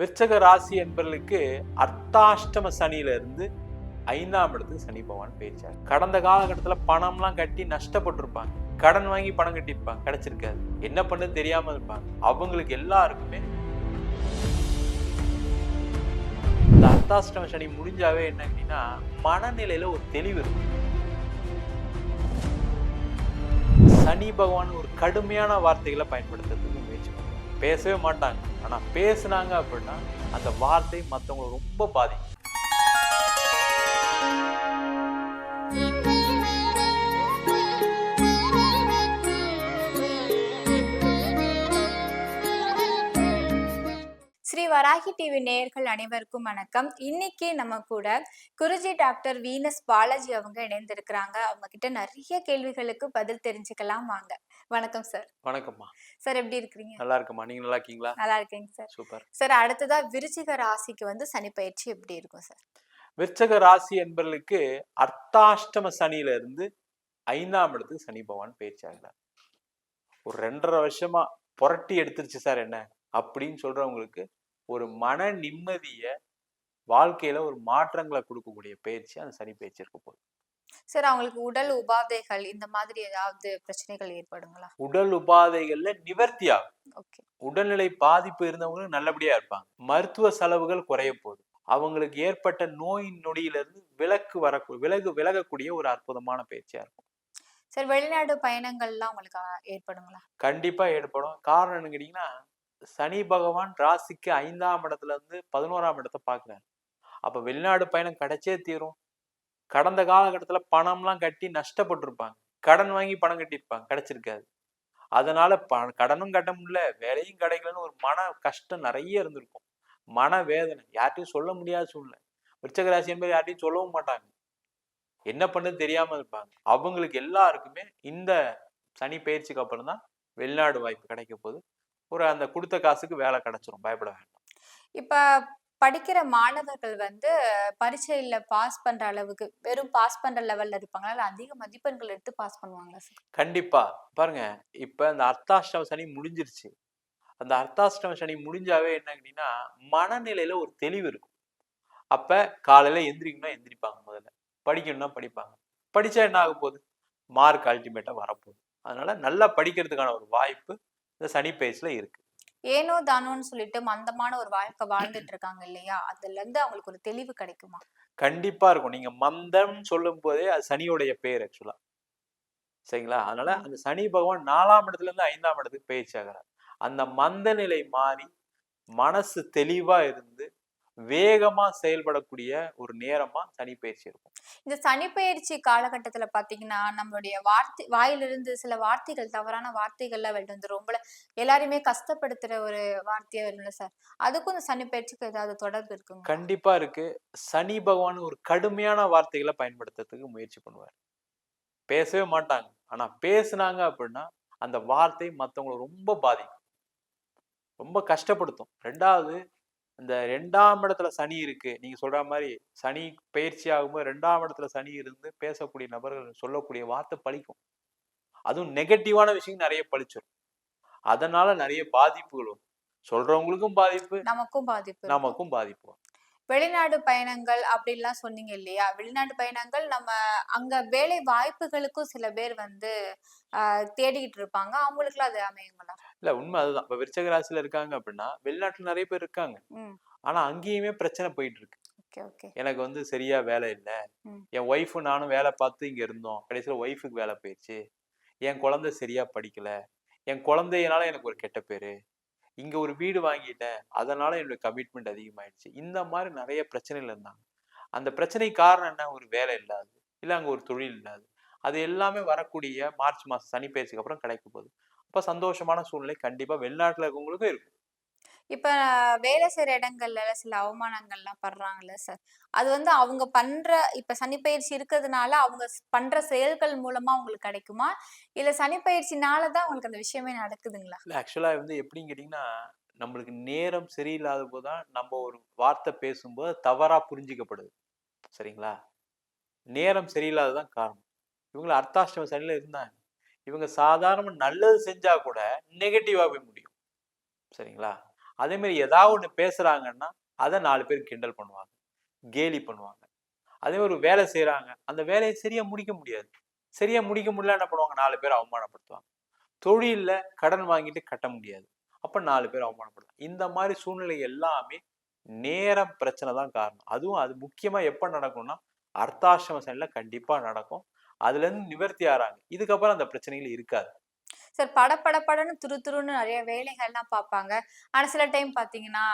விருச்சக ராசி என்பவர்களுக்கு அர்த்தாஷ்டம சனியில இருந்து ஐந்தாம் இடத்துக்கு சனி பகவான் பேச்சார். கடந்த காலகட்டத்தில் பணம்லாம் கட்டி நஷ்டப்பட்டிருப்பாங்க. கடன் வாங்கி பணம் கட்டியிருப்பாங்க. கிடைச்சிருக்காது. என்ன பண்ணுன்னு தெரியாமல் இருப்பாங்க. அவங்களுக்கு எல்லாருக்குமே இந்த அர்த்தாஷ்டம சனி முடிஞ்சாவே என்ன அப்படின்னா மனநிலையில் ஒரு தெளிவு இருக்கும் சனி பகவான் ஒரு கடுமையான வார்த்தைகளை பயன்படுத்துறதுக்கு பேசவே மாட்டாங்க. ஆனால் பேசுனாங்க அப்படின்னா அந்த வார்த்தை மற்றவங்களை ரொம்ப பாதிக்கும். ஸ்ரீ வராகி டிவி நேயர்கள் அனைவருக்கும் வணக்கம். இன்னைக்கு நம்ம கூட குருஜி டாக்டர் வீனஸ் பாலாஜி அவங்க இணைந்திருக்கிறாங்க. அவங்க கிட்ட நிறைய கேள்விகளுக்கு பதில் தெரிஞ்சுக்கலாம் வாங்க. வணக்கம் சார் வணக்கம்மா. சார் எப்படி இருக்கிறீங்க? நல்லா இருக்குமா நீங்க நல்லா இருக்கீங்களா நல்லா இருக்கீங்க சார் சூப்பர். சார் அடுத்ததா விருச்சிக ராசிக்கு வந்து சனி பயிற்சி எப்படி இருக்கும் சார் விருச்சக ராசி என்பவர்களுக்கு அர்த்தாஷ்டம சனியில இருந்து ஐந்தாம் இடத்துக்கு சனி பகவான் பயிற்சி ஆகிறார். ஒரு ரெண்டரை வருஷமா புரட்டி எடுத்துருச்சு சார் என்ன? அப்படின்னு சொல்றவங்களுக்கு ஒரு மன நிம்மதிய வாழ்க்கையில ஒரு மாற்றங்களை கொடுக்கக்கூடிய பயிற்சி அந்த சனி பயிற்சி இருக்க போகுது. சார் அவங்களுக்கு உடல் உபாதைகள் இந்த மாதிரி ஏதாவது பிரச்சனைகள் ஏற்படுங்களா? உடல் உபாதைகள்ல நிவர்த்தி ஆகும். ஓகே. உடல்நிலை பாதிப்பு இருந்தவங்களும் நல்லபடியா இருப்பாங்க. மருத்துவ செலவுகள் குறைய போகுது. அவங்களுக்கு ஏற்பட்ட நோய் நொடியிலிருந்து விலக்கு வரக்கூடிய விலகு விலகக்கூடிய ஒரு அற்புதமான பயிற்சியா இருக்கும். சார் வெளிநாடு பயணங்கள்லாம் உங்களுக்கு ஏற்படுங்களா? கண்டிப்பா ஏற்படும். காரணம் என்ன கேட்டீங்கன்னா சனி பகவான் ராசிக்கு ஐந்தாம் இடத்துல இருந்து பதினோராம் இடத்தை பார்க்குறாரு. அப்போ வெளிநாடு பயணம் கிடைச்சே தீரும். கடந்த காலகட்டத்தில் பணம்லாம் கட்டி நஷ்டப்பட்டிருப்பாங்க. கடன் வாங்கி பணம் கட்டியிருப்பாங்க. கிடைச்சிருக்காது. அதனால ப கடனும் கட்ட முடியல வேலையும் கிடைக்கலன்னு ஒரு மன கஷ்டம் நிறைய இருந்திருக்கும். மன வேதனை. யார்ட்டையும் சொல்ல முடியாத சூழ்நிலை. விருச்சக ராசி என்பது யார்ட்டையும் சொல்லவும் மாட்டாங்க. என்ன பண்ணுறது தெரியாம இருப்பாங்க. அவங்களுக்கு எல்லாருக்குமே இந்த சனி பயிற்சிக்கு அப்புறம் தான் வெளிநாடு வாய்ப்பு கிடைக்க போகுது. ஒரு அந்த கொடுத்த காசுக்கு வேலை கிடைச்சிரும். பயப்பட வேண்டாம். இப்ப படிக்கிற மாணவர்கள் வந்து பரீட்சையில பாஸ் பண்ற அளவுக்கு வெறும் பாஸ் பண்ற லெவல்ல இருப்பாங்களா? இல்ல அதிக மதிப்பெண்கள் எடுத்து பாஸ் பண்ணுவாங்களா சார் கண்டிப்பா. பாருங்க இப்ப இந்த அர்த்தாஷ்டம சனி முடிஞ்சிருச்சு. அந்த அர்த்தாஷ்டம சனி முடிஞ்சாவே என்ன அப்படின்னா மனநிலையில ஒரு தெளிவு இருக்கும். அப்ப காலையில எந்திரிக்கணும்னா எந்திரிப்பாங்க முதல்ல. படிக்கணும்னா படிப்பாங்க. படிச்சா என்ன ஆக போகுது மார்க் அல்டிமேட்டா வரப்போகுது. அதனால நல்லா படிக்கிறதுக்கான ஒரு வாய்ப்பு இந்த சனி பயிற்சியில இருக்கு. ஏனோ தானோன்னு சொல்லிட்டு மந்தமான ஒரு வாழ்க்கை வாழ்ந்துட்டு இருக்காங்க இல்லையா? அதுல இருந்து அவங்களுக்கு ஒரு தெளிவு கிடைக்குமா? கண்டிப்பா இருக்கும். நீங்க மந்தம் சொல்லும் போதே அது சனியோடைய பேர் ஆக்சுவலா சரிங்களா? அதனால அந்த சனி பகவான் நாலாம் இடத்துல இருந்து ஐந்தாம் இடத்துக்கு பயிற்சி ஆகிறார் அந்த மந்த நிலை மாறி மனசு தெளிவா இருந்து வேகமா செயல்படக்கூடிய ஒரு நேரமா சனி பயிற்சி இருக்கும். இந்த சனிப்பெயர்ச்சி காலகட்டத்துல பாத்தீங்கன்னா நம்மளுடைய வார்த்தை வாயிலிருந்து சில வார்த்தைகள் தவறான வார்த்தைகள்லாம் வெளில வந்து ரொம்ப எல்லாரையுமே கஷ்டப்படுத்துற ஒரு வார்த்தையா வரும்ல சார். அதுக்கும் இந்த சனிப்பெயர்ச்சிக்கு ஏதாவது தொடர்பு இருக்குங்க கண்டிப்பா இருக்கு. சனி பகவான் ஒரு கடுமையான வார்த்தைகளை பயன்படுத்துறதுக்கு முயற்சி பண்ணுவார். பேசவே மாட்டாங்க. ஆனா பேசுனாங்க அப்படின்னா அந்த வார்த்தை மற்றவங்களை ரொம்ப பாதிக்கும். ரொம்ப கஷ்டப்படுத்தும். ரெண்டாவது இந்த ரெண்டாம் இடத்துல சனி இருக்கு நீங்க சொல்ற மாதிரி சனி பயிற்சி ஆகும்போது ரெண்டாம் இடத்துல சனி இருந்து பேசக்கூடிய நபர்கள் சொல்லக்கூடிய வார்த்தை பழிக்கும் அதுவும் நெகட்டிவான விஷயம் நிறைய பழிச்சிடும் அதனால நிறைய பாதிப்புகள் வரும் சொல்றவங்களுக்கும் பாதிப்பு நமக்கும் பாதிப்பு. நமக்கும் பாதிப்பு. வெளிநாடு பயணங்கள் அப்படின்லாம் சொன்னீங்க இல்லையா? வெளிநாட்டு பயணங்கள் நம்ம அங்க வேலை வாய்ப்புகளுக்கும் சில பேர் வந்து தேடிக்கிட்டு இருப்பாங்க. அவங்களுக்குலாம் அது அமையுங்களா? இல்ல உண்மை அதுதான். இப்ப விருச்சக ராசியில இருக்காங்க அப்படின்னா வெளிநாட்டுல நிறைய பேர் இருக்காங்க. ஆனா அங்கேயுமே பிரச்சனை போயிட்டு இருக்கு. எனக்கு வந்து சரியா வேலை இல்ல. என் ஒய்ஃபும் நானும் வேலை பார்த்து இங்க இருந்தோம். கடைசியில ஒய்ஃபுக்கு வேலை போயிடுச்சு என் குழந்தை சரியா படிக்கல. என் குழந்தையனால எனக்கு ஒரு கெட்ட பேரு. இங்க ஒரு வீடு வாங்கிட்டேன். அதனால என்னோட கமிட்மெண்ட் அதிகமாயிடுச்சு. இந்த மாதிரி நிறைய பிரச்சனைகள் இருந்தாங்க. அந்த பிரச்சனைக்கு காரணம் என்ன? ஒரு வேலை இல்லாது. இல்ல அங்க ஒரு தொழில் இல்லாது. அது எல்லாமே வரக்கூடிய மார்ச் மாசம் சனி பயிற்சிக்கு அப்புறம் கிடைக்க போகுது. அப்ப சந்தோஷமான சூழ்நிலை கண்டிப்பா வெளிநாட்டுல இருக்கவங்களுக்கும் இருக்கும். இப்ப வேலை செய்யற இடங்கள்ல சில அவமானங்கள்லாம் படுறாங்கல்ல சார். அது வந்து அவங்க பண்ற இப்ப சனிப்பயிற்சி இருக்கிறதுனால அவங்க பண்ற செயல்கள் மூலமா அவங்களுக்கு கிடைக்குமா? இல்ல சனிப்பயிற்சினால தான் அவங்களுக்கு அந்த விஷயமே நடக்குதுங்களா? இல்லை ஆக்சுவலாக வந்து எப்படின்னு கேட்டீங்கன்னா நம்மளுக்கு நேரம் சரியில்லாத போது தான் நம்ம ஒரு வார்த்தை பேசும்போது தவறாக புரிஞ்சிக்கப்படுது. சரிங்களா? நேரம் சரியில்லாததான் காரணம். இவங்கள அர்த்தாஷ்டம சனியில இருந்தாங்க. இவங்க சாதாரண நல்லது செஞ்சா கூட நெகட்டிவாகவே போய் முடியும். சரிங்களா? அதேமாரி ஏதாவது ஒன்று பேசுகிறாங்கன்னா அதை நாலு பேர் கிண்டல் பண்ணுவாங்க. கேலி பண்ணுவாங்க. அதே ஒரு வேலை செய்கிறாங்க அந்த வேலையை சரியாக முடிக்க முடியாது. சரியா முடிக்க முடியல என்ன பண்ணுவாங்க? நாலு பேர் அவமானப்படுத்துவாங்க. தொழிலில் கடன் வாங்கிட்டு கட்ட முடியாது. அப்போ நாலு பேர் அவமானப்படுத்துவாங்க. இந்த மாதிரி சூழ்நிலை எல்லாமே நேரம் பிரச்சனை தான் காரணம். அதுவும் அது முக்கியமாக எப்போ நடக்கும்னா அர்த்தாசிரம சனியில் கண்டிப்பாக நடக்கும். அதுலேருந்து நிவர்த்தி ஆகிறாங்க இதுக்கப்புறம் அந்த பிரச்சனைகள் இருக்காது. சார் படபடபடன்னு துரு துருன்னு நிறைய வேலைகள்லாம் பார்ப்பாங்க. ஆனா சில டைம் பாத்தீங்கன்னா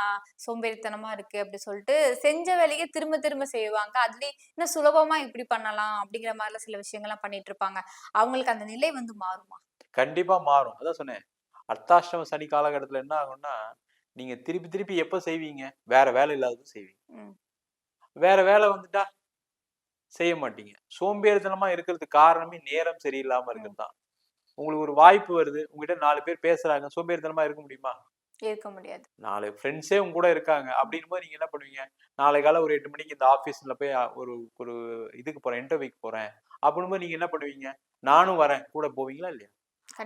சோம்பேறித்தனமா இருக்கு அப்படி சொல்லிட்டு செஞ்ச வேலையை திரும்ப திரும்ப செய்வாங்க. அதுலயே இன்னும் சுலபமா இப்படி பண்ணலாம் அப்படிங்கிற மாதிரிலாம் சில விஷயங்கள்லாம் பண்ணிட்டு இருப்பாங்க. அவங்களுக்கு அந்த நிலை வந்து மாறுமா? கண்டிப்பா மாறும். அதான் சொன்னேன். அர்த்தாஷ்டம சனி காலகட்டத்துல என்ன ஆகும்னா நீங்க திருப்பி திருப்பி எப்ப செய்வீங்க? வேற வேலை இல்லாதது செய்வீங்க. வேற வேலை வந்துட்டா செய்ய மாட்டீங்க. சோம்பேறித்தனமா இருக்கிறதுக்கு காரணமே நேரம் சரியில்லாம இருக்கிறது தான். உங்களுக்கு ஒரு வாய்ப்பு வருது. உங்ககிட்ட நாலு பேர் பேசுறாங்க. சோம்பேறித்தனமா இருக்க முடியுமா? இருக்க முடியாது. நாலு ஃப்ரெண்ட்ஸே உங்க கூட இருக்காங்க. அப்படின் போது நீங்க என்ன பண்ணுவீங்க? நாளை காலை ஒரு எட்டு மணிக்கு இந்த ஆபீஸ்ல போய் ஒரு ஒரு இதுக்கு போறேன் இன்டர்வியூக்கு போறேன். அப்படின்னு போது நீங்க என்ன பண்ணுவீங்க? நானும் வரேன். கூட போவீங்களா இல்லையா?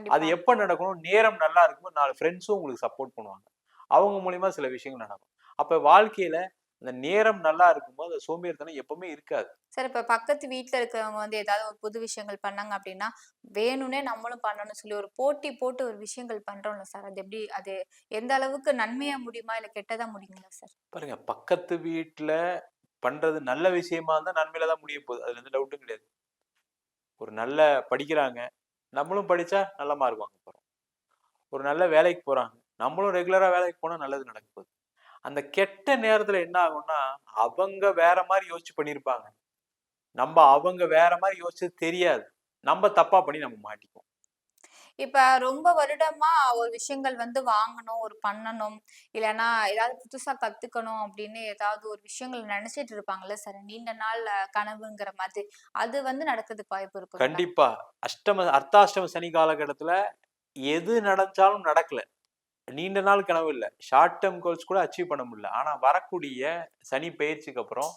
அது எப்ப நடக்கணும்? நேரம் நல்லா இருக்கும்போது நாலு ஃப்ரெண்ட்ஸும் உங்களுக்கு சப்போர்ட் பண்ணுவாங்க. அவங்க மூலியமா சில விஷயங்கள் நடக்கும். அப்ப வாழ்க்கையில அந்த நேரம் நல்லா இருக்கும்போது அந்த சோம்பேறித்தனம் எப்பவுமே இருக்காது. சார் இப்ப பக்கத்து வீட்ல இருக்கிறவங்க வந்து ஏதாவது ஒரு புது விஷயங்கள் பண்ணாங்க அப்படின்னா வேணும்னே நம்மளும் பண்ணணும்னு சொல்லி ஒரு போட்டி போட்டு ஒரு விஷயங்கள் பண்றோம்ல சார் அது எப்படி அது எந்த அளவுக்கு நன்மையா முடியுமா இல்ல கெட்டதா முடியுங்களா சார் பாருங்க பக்கத்து வீட்டுல பண்றது நல்ல விஷயமா இருந்தா நன்மையில தான் முடிய போகுது. அதுல எந்த டவுட்டும் கிடையாது. ஒரு நல்ல படிக்கிறாங்க நம்மளும் படிச்சா நல்ல மார்க் வாங்க போறோம். ஒரு நல்ல வேலைக்கு போறாங்க நம்மளும் ரெகுலரா வேலைக்கு போனா நல்லது நடக்க போகுது. அந்த கெட்ட நேரத்துல என்ன ஆகும்னா அவங்க வேற மாதிரி யோசிச்சு பண்ணியிருப்பாங்க நம்ம அவங்க வேற மாதிரி யோசிச்சது தெரியாது. நம்ம தப்பா பண்ணி நம்ம மாட்டிக்குவோம் இப்ப ரொம்ப வருடமா ஒரு விஷயங்கள் வந்து வாங்கணும் ஒரு பண்ணணும் இல்லைன்னா ஏதாவது புதுசா கத்துக்கணும் அப்படின்னு ஏதாவது ஒரு விஷயங்கள் நினைச்சிட்டு இருப்பாங்கல்ல சார்? நீண்ட நாள் கனவுங்கிற மாதிரி. அது வந்து நடக்கிறதுக்கு வாய்ப்பு இருக்கு கண்டிப்பா. அஷ்டம அர்த்தாஷ்டம சனி காலகட்டத்துல எது நடந்தாலும் நடக்கல. நீண்ட நாள் கனவு இல்லை. ஷார்ட் டேர்ம் கோல்ஸ் கூட அச்சீவ் பண்ண முடியல. ஆனா வரக்கூடிய சனி பயிற்சிக்கு அப்புறம்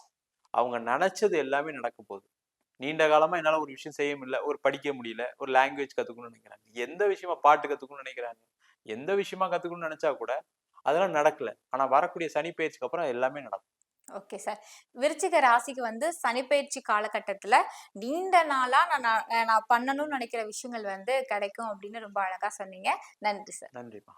அவங்க நினைச்சது எல்லாமே நடக்க போகுது. நீண்ட காலமா என்னால ஒரு விஷயம் செய்ய முடியல ஒரு படிக்க முடியல ஒரு லாங்குவேஜ் கத்துக்கணும்னு நினைக்கிறாங்க. எந்த விஷயமா பாட்டு கத்துக்கணும்னு நினைக்கிறாங்க? எந்த விஷயமா கத்துக்கணும்னு நினைச்சா கூட அதெல்லாம் நடக்கல. ஆனா வரக்கூடிய சனி பயிற்சிக்கு அப்புறம் எல்லாமே நடக்கும். Okay sir. விருச்சிக ராசிக்கு வந்து சனிப்பெயர்ச்சி காலகட்டத்துல நீண்ட நாளா நான் நான் பண்ணணும்னு நினைக்கிற விஷயங்கள் வந்து கிடைக்கும் அப்படின்னு ரொம்ப அழகா சொன்னீங்க. நன்றி சார். நன்றிப்பா